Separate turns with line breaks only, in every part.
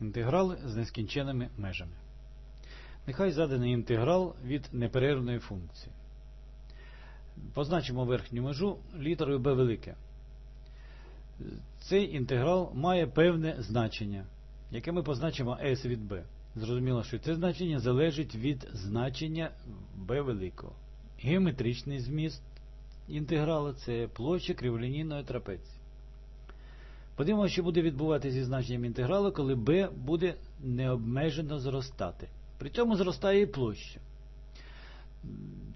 Інтеграли з нескінченими межами. Нехай заданий інтеграл від неперервної функції. Позначимо верхню межу літерою b велике. Цей інтеграл має певне значення, яке ми позначимо s від b. Зрозуміло, що це значення залежить від значення b великого. Геометричний зміст інтеграла це площа криволінійної трапеції. Подивимося, що буде відбуватися зі значенням інтегралу, коли b буде необмежено зростати. При цьому зростає і площа.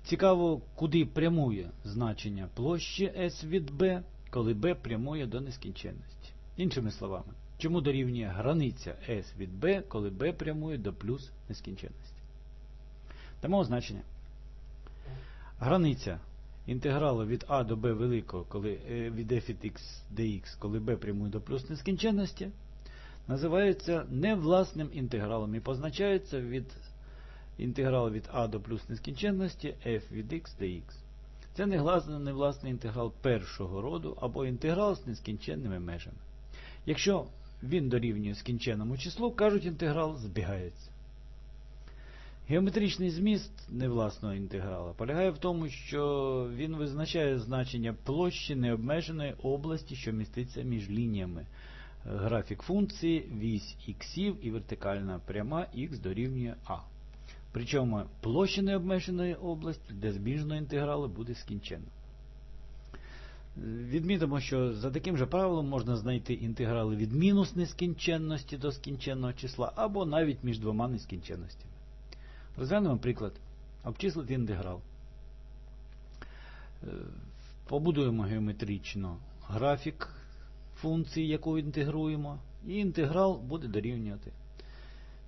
Цікаво, куди прямує значення площі s від b, коли b прямує до нескінченності. Іншими словами, чому дорівнює границя s від b, коли b прямує до плюс нескінченності. Дамо значення. Границя інтегралу від a до b великого, коли від f від x dx, коли b прямує до плюс нескінченності, називається невласним інтегралом і позначається від інтеграл від a до плюс нескінченності f від x dx. Це невласний інтеграл першого роду або інтеграл з нескінченними межами. Якщо він дорівнює скінченному числу, кажуть, інтеграл збігається. Геометричний зміст невласного інтеграла полягає в тому, що він визначає значення площі необмеженої області, що міститься між лініями. Графік функції, вісь іксів і вертикальна пряма х дорівнює а. Причому площа необмеженої області для збіжного інтегралу буде скінченна. Відмітимо, що за таким же правилом можна знайти інтеграли від мінус нескінченності до скінченного числа, або навіть між двома нескінченностями. Розглянемо приклад. Обчислити інтеграл. Побудуємо геометрично графік функції, яку інтегруємо, і інтеграл буде дорівнювати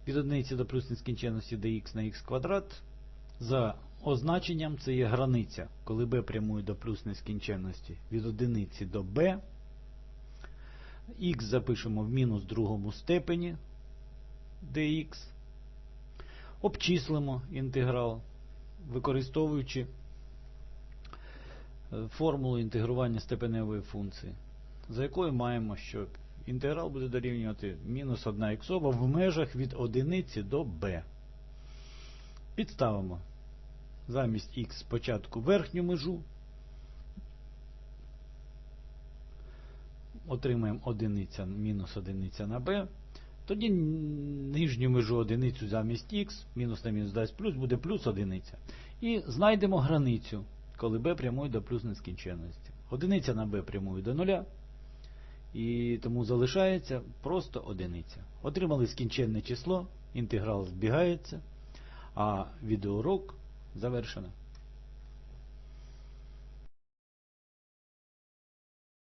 від одиниці до плюс нескінченності dx на х квадрат. За означенням це є границя, коли b прямує до плюс нескінченності від одиниці до b. Х запишемо в мінус другому степені dx. Обчислимо інтеграл, використовуючи формулу інтегрування степеневої функції, за якою маємо, що інтеграл буде дорівнювати мінус 1 іксова в межах від 1 до b. Підставимо замість х спочатку верхню межу. Отримаємо 1 мінус 1 на b. Тоді нижню межу одиницю замість х, мінус на мінус дасть плюс, буде плюс одиниця. І знайдемо границю, коли b прямує до плюс нескінченності. Одиниця на b прямує до нуля. І тому залишається просто одиниця. Отримали скінченне число, інтеграл збігається, а відеоурок завершено.